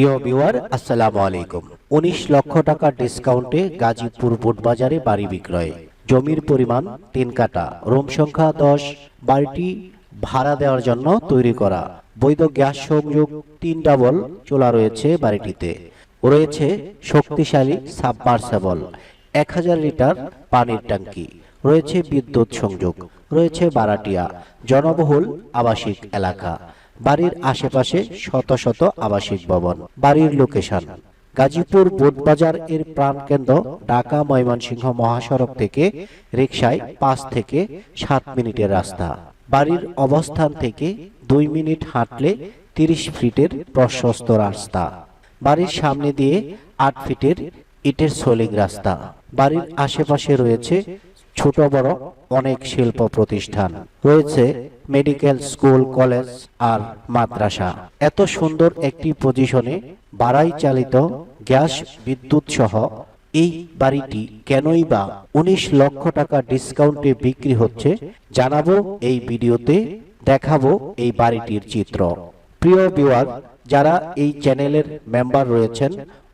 প্রিয় ভিউয়ার আসসালামু আলাইকুম। উনিশ লক্ষ টাকা ডিসকাউন্টে গাজীপুর বুটবাজারে বাড়ি বিক্রয়। জমির পরিমাণ তিন কাটা রুম সংখ্যা দশ। বাড়িটি ভাড়া দেওয়ার জন্য তৈরি করা। বৈধ গ্যাস সংযোগ তিন ডাবল চোলা রয়েছে বাড়িটিতে। রয়েছে শক্তিশালী সাবমার্সেবল, এক হাজার লিটার পানির ট্যাঙ্কি। রয়েছে বিদ্যুৎ সংযোগ। রয়েছে বারাটিয়া, জনবহুল আবাসিক এলাকা। বাড়ির আশেপাশে শত শত আবাসিক ভবন। বাড়ির লোকেশন, গাজীপুর বোটবাজার এর প্রাণকেন্দ্র, ঢাকা ময়মনসিংহ মহাসড়ক থেকে রিকশায় পাঁচ থেকে সাত মিনিটের রাস্তা। বাড়ির অবস্থান থেকে দুই মিনিট হাঁটলে তিরিশ ফিটের প্রশস্ত রাস্তা। বাড়ির সামনে দিয়ে আট ফিটের ইটের সোলিং রাস্তা। বাড়ির আশেপাশে রয়েছে ছোট বড় অনেক শিল্প প্রতিষ্ঠান। রয়েছে মেডিকেল স্কুল কলেজ আর মাদ্রাসা। এত সুন্দর একটি পজিশনে বাড়াই চালিত গ্যাস বিদ্যুৎ সহ এই বাড়িটি কেনই বা উনিশ লক্ষ টাকা ডিসকাউন্টে বিক্রি হচ্ছে জানাব এই ভিডিওতে, দেখাবো এই বাড়িটির চিত্র। প্রিয় বিওয়ার যারা এই চ্যানেলের মেম্বার রয়েছেন,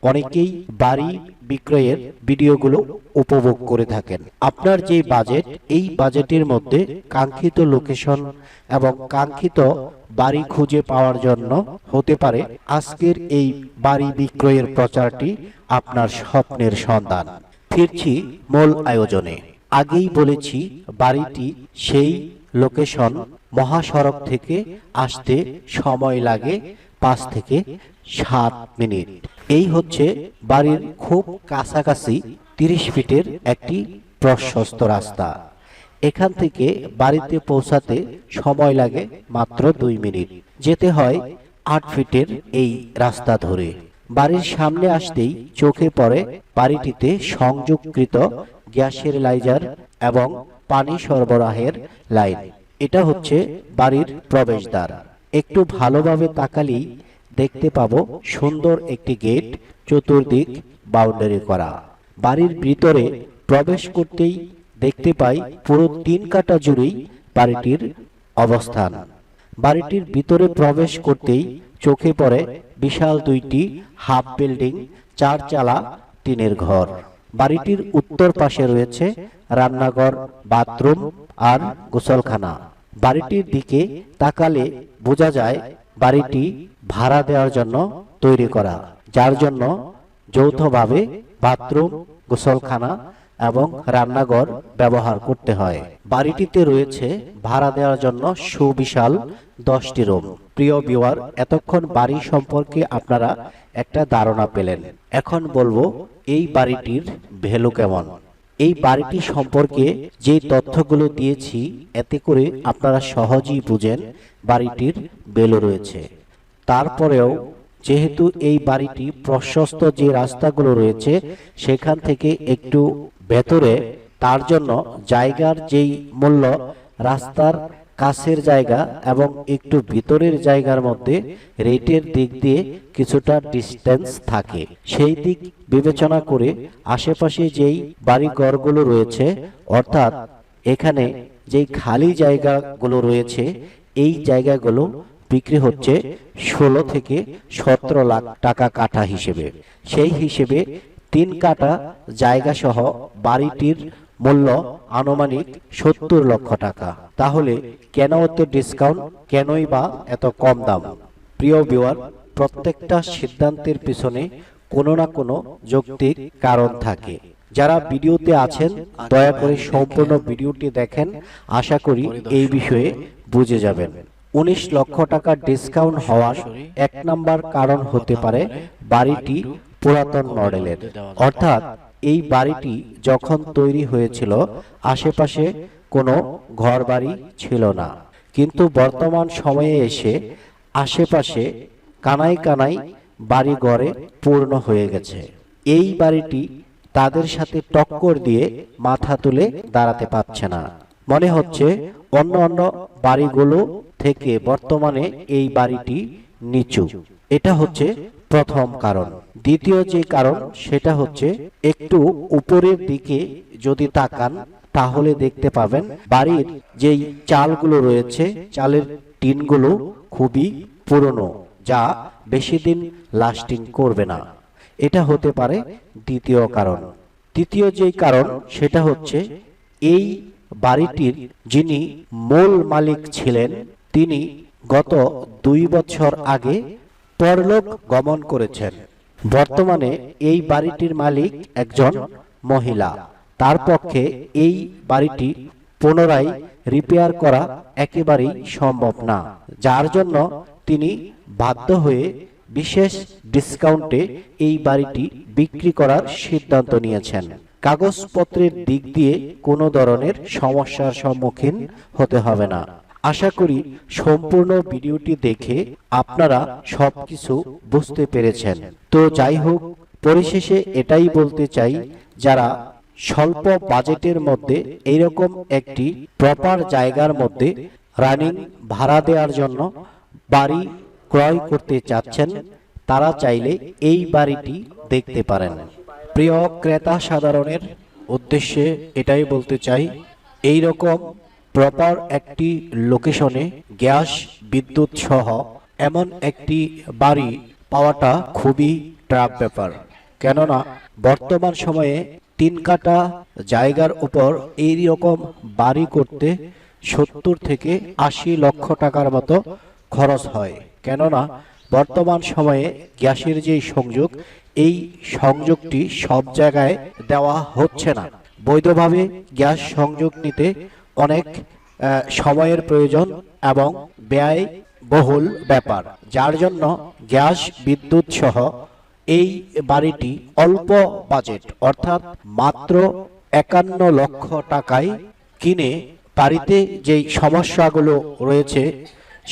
অনেকেই বাড়ি বিক্রয়ের ভিডিওগুলো উপভোগ করে থাকেন। আপনার যে বাজেট, এই বাজেটের মধ্যে কাঙ্ক্ষিত লোকেশন এবং কাঙ্ক্ষিত বাড়ি খুঁজে পাওয়ার জন্য হতে পারে আজকের এই বাড়ি বিক্রয়ের প্রচারটি আপনার স্বপ্নের সন্ধান। ফিরছি মূল আয়োজনে। আগেই বলেছি, বাড়িটি সেই লোকেশন মহাসড়ক থেকে আসতে সময় লাগে পাঁচ থেকে সাত মিনিট। এই হচ্ছে বাড়ির খুব কাছাকাছি তিরিশ ফিটের একটি প্রশস্ত রাস্তা। এখান থেকে বাড়িতে পৌঁছাতে সময় লাগে মাত্র দুই মিনিট। যেতে হয় আট ফিটের এই রাস্তা ধরে। বাড়ির সামনে আসতেই চোখে পড়ে বাড়িটিতে সংযোগকৃত গ্যাসের লাইজার এবং পানি সরবরাহের লাইন। এটা হচ্ছে বাড়ির প্রবেশদ্বার। একটু ভালোভাবে তাকালেই দেখতে পাবো সুন্দর একটি গেট চতুর্দিক বাউন্ডারি করা। বাড়ির ভিতরে প্রবেশ করতেই দেখতে পাই পুরো তিন কাটা জুড়েই বাড়িটির অবস্থান। বাড়িটির ভিতরে প্রবেশ করতেই চোখে পড়ে বিশাল দুইটি হাফ বিল্ডিং, চার চালা, টিনের ঘর। বাড়িটির উত্তর পাশে রয়েছে রান্নাঘর, বাথরুম আর গোসলখানা। বাড়িটির দিকে তাকালে বোঝা যায় বাড়িটি ভাড়া দেওয়ার জন্য তৈরি করা, যার জন্য যৌথভাবে বাথরুম, গোসলখানা এবং রান্নাঘর ব্যবহার করতে হয়। বাড়িটিতে রয়েছে ভাড়া দেওয়ার জন্য সুবিশাল দশটি রুম। প্রিয় বিওয়ার এতক্ষণ বাড়ি সম্পর্কে আপনারা একটা ধারণা পেলেন। এখন বলব এই বাড়িটির ভ্যালু কেমন? এই বাড়িটি সম্পর্কে যে তথ্যগুলো দিয়েছি, এতে করে আপনারা সহজেই বুঝেন বাড়িটির বেলো রয়েছে। তারপরেও, যেহেতু এই বাড়িটি প্রশস্ত যে রাস্তাগুলো রয়েছে, সেখান থেকে একটু ভেতরে, তার জন্য জায়গার যেই মূল্য, রাস্তার কাছের জায়গা এবং একটু ভিতরের জায়গার মধ্যে রেটের দিক দিয়ে কিছুটা ডিস্টেন্স থাকে। সেই দিক বিবেচনা করে আশেপাশে যেই বাড়ি ঘরগুলো রয়েছে, অর্থাৎ এখানে যেই খালি জায়গাগুলো রয়েছে, এই জায়গাগুলো বিক্রি হচ্ছে ষোলো থেকে সতেরো লাখ টাকা কাঠা হিসেবে। সেই হিসেবে তিন কাটা জায়গা সহ বাড়িটির মূল্য আনুমানিক সত্তর লক্ষ টাকা। তাহলে কেন এত ডিসকাউন্ট কেনই বা এত কম দাম? প্রিয় বিওয়ার প্রত্যেকটা সিদ্ধান্তের পিছনে কোনো না কোনো যৌক্তিক কারণ থাকে। যারা ভিডিওতে আছেন, দয়া করে সম্পূর্ণ ভিডিওটি দেখেন। আশা করি এই বিষয়ে বুঝে যাবেন। উনিশ লক্ষ টাকা ডিসকাউন্ট হওয়ার এক নাম্বার কারণ হতে পারে বাড়িটি পুরাতন মডেলের। অর্থাৎ এই বাড়িটি যখন তৈরি হয়েছিল, আশেপাশে কোনো ঘর বাড়ি ছিল না। কিন্তু বর্তমান সময়ে এসে আশেপাশে কানাই কানাই বাড়ি ঘরে পূর্ণ হয়ে গেছে। এই বাড়িটি তাদের সাথে টক্কর দিয়ে মাথা তুলে দাঁড়াতে পারছে না। মনে হচ্ছে অন্য অন্য বাড়িগুলো থেকে বর্তমানে এই বাড়িটি নিচু। এটা হচ্ছে প্রথম কারণ। দ্বিতীয় যে কারণ, সেটা হচ্ছে একটু উপরের দিকে যদি তাকান, তাহলে দেখতে পাবেন বাড়ির যেই চালগুলো রয়েছে, চালের টিনগুলো খুবই পুরনো, যা বেশি দিন লাস্টিং করবে না। এটা হতে পারে দ্বিতীয় কারণ। তৃতীয় যেই কারণ, সেটা হচ্ছে এই বাড়িটির যিনি মূল মালিক ছিলেন, তিনি গত দুই বছর আগে পরলোক গমন করেছেন। বর্তমানে এই বাড়িটির মালিক একজন মহিলা। তার পক্ষে এই বাড়িটি পুনরায় রিপেয়ার করা একেবারেই সম্ভব না, যার জন্য তিনি বাধ্য হয়ে বিশেষ ডিসকাউন্টে এই বাড়িটি বিক্রি করার সিদ্ধান্ত নিয়েছেন। কাগজপত্রের দিক দিয়ে কোনো ধরনের সমস্যার সম্মুখীন হতে হবে না। আশা করি সম্পূর্ণ ভিডিওটি দেখে আপনারা সবকিছু বুঝতে পেরেছেন। তো যাই হোক, পরিশেষে এটাই বলতে চাই, যারা স্বল্প বাজেটের মধ্যে এইরকম একটি প্রপার জায়গার মধ্যে রানিং ভাড়া দেওয়ার জন্য বাড়ি ক্রয় করতে চাচ্ছেন, তারা চাইলে এই বাড়িটি দেখতে পারেন। প্রিয় ক্রেতা সাধারণের উদ্দেশ্যে এটাই বলতে চাই এই রকম প্রপার একটি লোকেশনে গ্যাস, বিদ্যুৎ সহ এমন একটি বাড়ি পাওয়াটা খুবই ট্রাপ ব্যাপার। কেননা, বর্তমান সময়ে তিন কাটা জায়গার উপর এই রকম বাড়ি করতে সত্তর থেকে আশি লক্ষ টাকার মতো খরচ হয়। কেননা, বর্তমান সময়ে গ্যাসের যে সংযোগ, এই সংযোগটি সব জায়গায় দেওয়া হচ্ছে না। বৈধভাবে গ্যাস সংযোগ নিতে অনেক সময়ের প্রয়োজন এবং ব্যয় বহুল ব্যাপার। যার জন্য গ্যাস, বিদ্যুৎ সহ এই বাড়িটি অল্প বাজেট, অর্থাৎ মাত্র একান্ন লক্ষ টাকায় কিনে বাড়িতে যেই সমস্যাগুলো রয়েছে,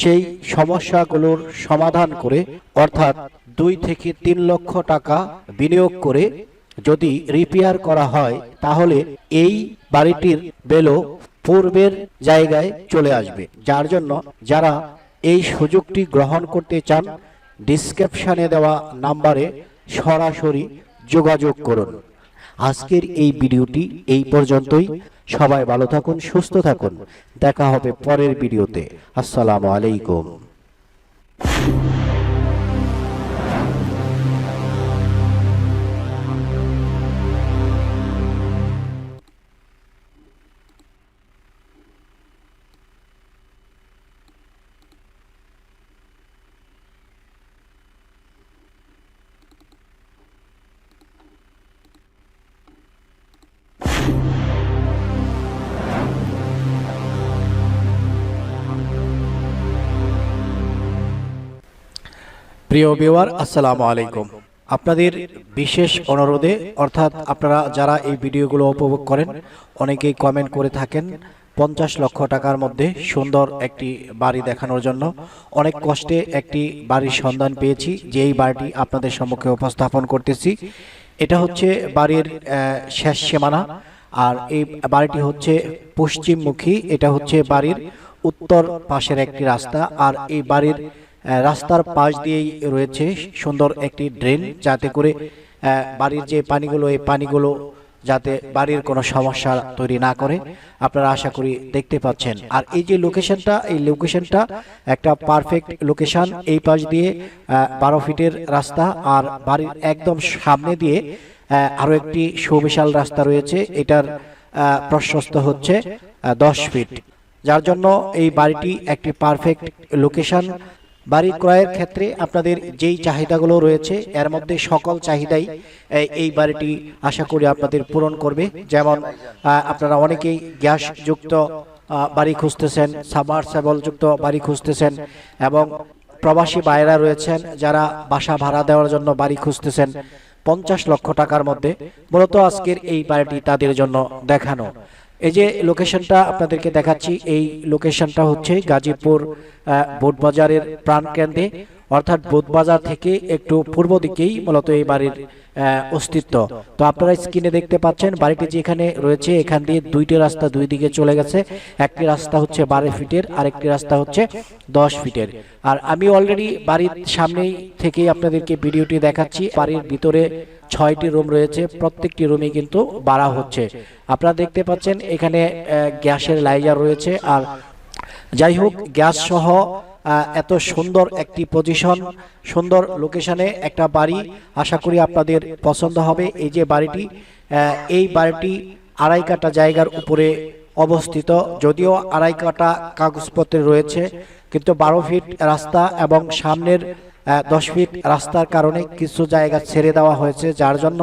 সেই সমস্যাগুলোর সমাধান করে, অর্থাৎ দুই থেকে তিন লক্ষ টাকা বিনিয়োগ করে যদি রিপেয়ার করা হয়, তাহলে এই বাড়িটির বেলো পূর্বের জায়গায় চলে আসবে। যার জন্য যারা এই সুযোগটি গ্রহণ করতে চান ডিসক্রিপশনে দেওয়া নাম্বারে সরাসরি যোগাযোগ করুন। আজকের এই ভিডিওটি এই পর্যন্তই। সবাই ভালো থাকুন, সুস্থ থাকুন। দেখা হবে পরের ভিডিওতে। আসসালামু আলাইকুম। প্রিয় বিওয়ার আসসালামু আলাইকুম। আপনাদের বিশেষ অনুরোধে, অর্থাৎ আপনারা যারা এই ভিডিওগুলো উপভোগ করেন, অনেকেই কমেন্ট করে থাকেন, পঞ্চাশ লক্ষ টাকার মধ্যে সুন্দর একটি বাড়ি দেখানোর জন্য। অনেক কষ্টে একটি বাড়ির সন্ধান পেয়েছি যে এই বাড়িটি আপনাদের সম্মুখে উপস্থাপন করতেছি। এটা হচ্ছে বাড়ির শেষ সীমানা, আর এই বাড়িটি হচ্ছে পশ্চিমমুখী, এটা হচ্ছে বাড়ির উত্তর পাশের একটি রাস্তা, আর এই বাড়ির রাস্তার পাশ দিয়েই রয়েছে সুন্দর একটি ড্রেন যাতে করে বাড়ির যে পানিগুলো এই পানিগুলো যাতে বাড়ির কোনো সমস্যা তৈরি না করে। আপনারা আশা করি দেখতে পাচ্ছেন। আর এই যে লোকেশনটা এই লোকেশনটা একটা পারফেক্ট লোকেশন এই পাশ দিয়ে বারো ফিটের রাস্তা আর বাড়ির একদম সামনে দিয়ে আহ, আরও একটি সুবিশাল রাস্তা রয়েছে। এটার প্রশস্ত হচ্ছে দশ ফিট। যার জন্য এই বাড়িটি একটি পারফেক্ট লোকেশন বাড়ি ক্রয়ের ক্ষেত্রে আপনাদের যেই চাহিদাগুলো রয়েছে, এর মধ্যে সকল চাহিদাই এই- বাড়িটি আশা করি আপনাদের পূরণ করবে। যেমন আপনারা অনেকেই গ্যাস যুক্ত বাড়ি খুঁজতেছেন সাবমার্সেবল যুক্ত বাড়ি খুঁজতেছেন এবং প্রবাসী বাইরা রয়েছেন যারা বাসা ভাড়া দেওয়ার জন্য বাড়ি খুঁজতেছেন পঞ্চাশ লক্ষ টাকার মধ্যে। মূলত আজকের এই বাড়িটি তাদের জন্য দেখানো। এই যে লোকেশনটা আপনাদেরকে দেখাচ্ছি এই লোকেশনটা হচ্ছে গাজীপুর বোটবাজারের প্রাণকেন্দ্রে। অর্থাৎ বোধবাজার থেকে একটু পূর্ব দিকেই মূলত এই বাড়ির অস্তিত্ব। তো আপনারা স্ক্রিনে দেখতে পাচ্ছেন বাড়িটি যেখানে রয়েছে, এখান দিয়ে দুইটি রাস্তা দুই দিকে চলে গেছে। একটি রাস্তা হচ্ছে বারো ফিটের আর একটি রাস্তা হচ্ছে দশ ফিটের। আর আমি অলরেডি বাড়ির সামনেই থেকেই আপনাদেরকে ভিডিওটি দেখাচ্ছি। বাড়ির ভিতরে ছয়টি রুম রয়েছে, প্রত্যেকটি রুমে কিন্তু বাড়া হচ্ছে। আপনারা দেখতে পাচ্ছেন এখানে গ্যাসের লাইজার রয়েছে। আর যাই হোক, গ্যাস সহ এত সুন্দর একটি পজিশন সুন্দর লোকেশনে একটা বাড়ি। আশা করি আপনাদের পছন্দ হবে এই যে বাড়িটি। এই বাড়িটি আড়াই কাটা জায়গার উপরে অবস্থিত। যদিও আড়াই কাটা কাগজপত্রে রয়েছে, কিন্তু বারো ফিট রাস্তা এবং সামনের দশ ফিট রাস্তার কারণে কিছু জায়গা ছেড়ে দেওয়া হয়েছে। যার জন্য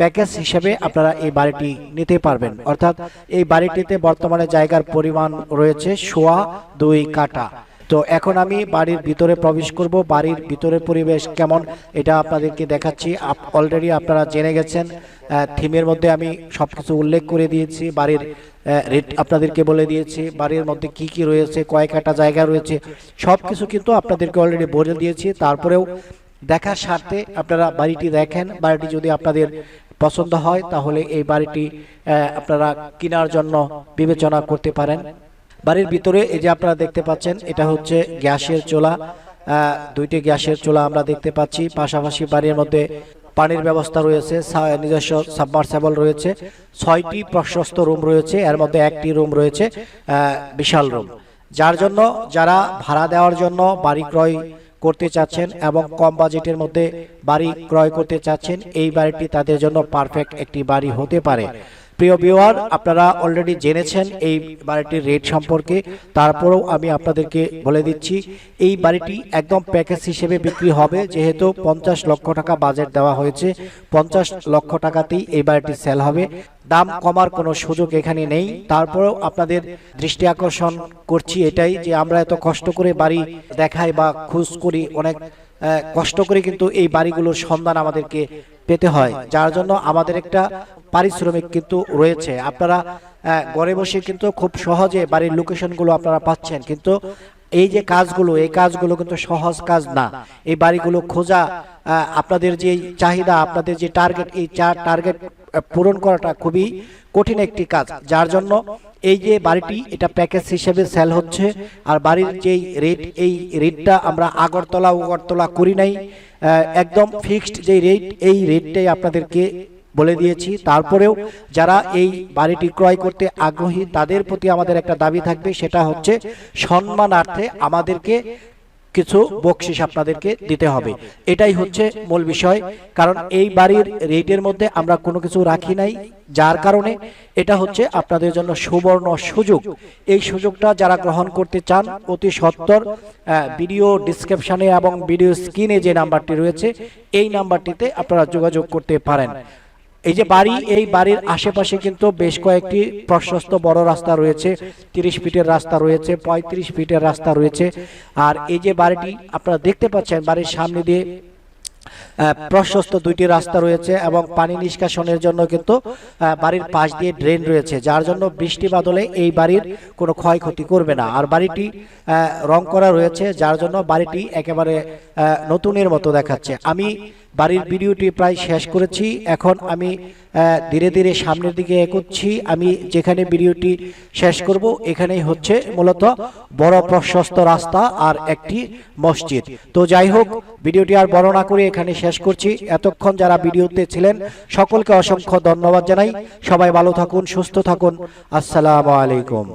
প্যাকেজ হিসেবে আপনারা এই বাড়িটি নিতে পারবেন। অর্থাৎ এই বাড়িটিতে বর্তমানে জায়গার পরিমাণ রয়েছে সোয়া দুই কাটা তো এখন আমি বাড়ির ভিতরে প্রবেশ করব। বাড়ির ভিতরের পরিবেশ কেমন, এটা আপনাদেরকে দেখাচ্ছি। অলরেডি আপনারা জেনে গেছেন। থিমের মধ্যে আমি সব কিছু উল্লেখ করে দিয়েছি। বাড়ির রেট আপনাদেরকে বলে দিয়েছি। বাড়ির মধ্যে কি কি রয়েছে, কয় কাটা জায়গা রয়েছে সব কিছু কিন্তু আপনাদেরকে অলরেডি বলে দিয়েছি। তারপরেও দেখার স্বার্থে আপনারা বাড়িটি দেখেন। বাড়িটি যদি আপনাদের পছন্দ হয়, তাহলে এই বাড়িটি আপনারা কেনার জন্য বিবেচনা করতে পারেন। বাড়ির ভিতরে এই যে আপনারা দেখতে পাচ্ছেন, এটা হচ্ছে গ্যাসের চোলা। দুইটি গ্যাসের চোলা আমরা দেখতে পাচ্ছি। পাশাপাশি বাড়ির মধ্যে পানির ব্যবস্থা রয়েছে নিজস্ব সাবমার্সেবল রয়েছে। ছয়টি প্রশস্ত রুম রয়েছে, এর মধ্যে একটি রুম রয়েছে বিশাল রুম। যার জন্য যারা ভাড়া দেওয়ার জন্য বাড়ি ক্রয় করতে চাচ্ছেন এবং কম বাজেটের মধ্যে বাড়ি ক্রয় করতে চাচ্ছেন, এই বাড়িটি তাদের জন্য পারফেক্ট একটি বাড়ি হতে পারে। প্রিয় ভিউয়ার আপনারা অলরেডি জেনেছেন এই বাড়িটির রেট সম্পর্কে। তারপরেও আমি আপনাদেরকে বলে দিচ্ছি, এই বাড়িটি একদম প্যাকেজ হিসেবে বিক্রি হবে, যেহেতু পঞ্চাশ লক্ষ টাকা বাজেট দেওয়া হয়েছে। পঞ্চাশ লক্ষ টাকাতেই এই বাড়িটি সেল হবে। দাম কমার কোনো সুযোগ এখানে নেই। তারপরেও আপনাদের দৃষ্টি আকর্ষণ করছি এটাই যে আমরা এত কষ্ট করে বাড়ি দেখাই বা খোঁজ করি, অনেক কষ্ট করে কিন্তু এই বাড়িগুলোর সন্ধান আমাদেরকে পেতে হয়, যার জন্য আমাদের একটা পারিশ্রমিক কিন্তু রয়েছে। আপনারা ঘরে বসে কিন্তু খুব সহজে বাড়ির লোকেশনগুলো আপনারা পাচ্ছেন, কিন্তু এই যে কাজগুলো, এই কাজগুলো কিন্তু সহজ কাজ না। এই বাড়িগুলো খোঁজা আপনাদের যে চাহিদা, আপনাদের যে টার্গেট এই চার টার্গেট পূরণ করাটা খুবই কঠিন একটি কাজ। যার জন্য এই যে বাড়িটি, এটা প্যাকেজ হিসেবে সেল হচ্ছে, আর বাড়ির যেই রেট এই রেটটা আমরা আগরতলা, উগরতলা করি নাই। একদম ফিক্সড যে রেট এই রেটটাই আপনাদেরকে বলে দিয়েছি। তারপরেও যারা এই বাড়িটি ক্রয় করতে আগ্রহী, তাদের প্রতি আমাদের একটা দাবি থাকবে, সেটা হচ্ছে, সম্মানার্থে আমাদেরকে কিছু বকশিস আপনাদেরকে দিতে হবে। এটাই হচ্ছে মূল বিষয়। কারণ এই বাড়ির রেটের মধ্যে আমরা কোনো কিছু রাখি নাই যার কারণে এটা হচ্ছে আপনাদের জন্য সুবর্ণ সুযোগ। এই সুযোগটা যারা গ্রহণ করতে চান অতি সত্তর ভিডিও ডিসক্রিপশনে এবং ভিডিও স্ক্রিনে যে নাম্বারটি রয়েছে এই নাম্বারটিতে আপনারা যোগাযোগ করতে পারেন। এই যে বাড়ি, এই বাড়ির আশেপাশে কিন্তু বেশ কয়েকটি প্রশস্ত বড় রাস্তা রয়েছে, তিরিশ ফিটের রাস্তা রয়েছে, পঁয়ত্রিশ ফিটের রাস্তা রয়েছে। আর এই যে বাড়িটি, আপনারা দেখতে পাচ্ছেন বাড়ির সামনে দিয়ে প্রশস্ত দুইটি রাস্তা রয়েছে এবং পানি নিষ্কাশনের জন্য কিন্তু বাড়ির পাশ দিয়ে ড্রেন রয়েছে, যার জন্য বৃষ্টি বাদলে এই বাড়ির কোনো ক্ষয়ক্ষতি করবে না। আর বাড়িটি রং করা রয়েছে, যার জন্য বাড়িটি একেবারে নতুনের মতো দেখাচ্ছে। আমি বাড়ির ভিডিওটি প্রায় শেষ করেছি। এখন আমি ধীরে ধীরে সামনের দিকে এগোচ্ছি। আমি যেখানে ভিডিওটি শেষ করব, এখানেই হচ্ছে মূলত বড় প্রশস্ত রাস্তা আর একটি মসজিদ। তো যাই হোক, ভিডিওটি আর বড় না করে এখানে শেষ করছি। এতক্ষণ যারা ভিডিওতে ছিলেন, সকলকে অসংখ্য ধন্যবাদ জানাই। সবাই ভালো থাকুন, সুস্থ থাকুন। আসসালামু আলাইকুম।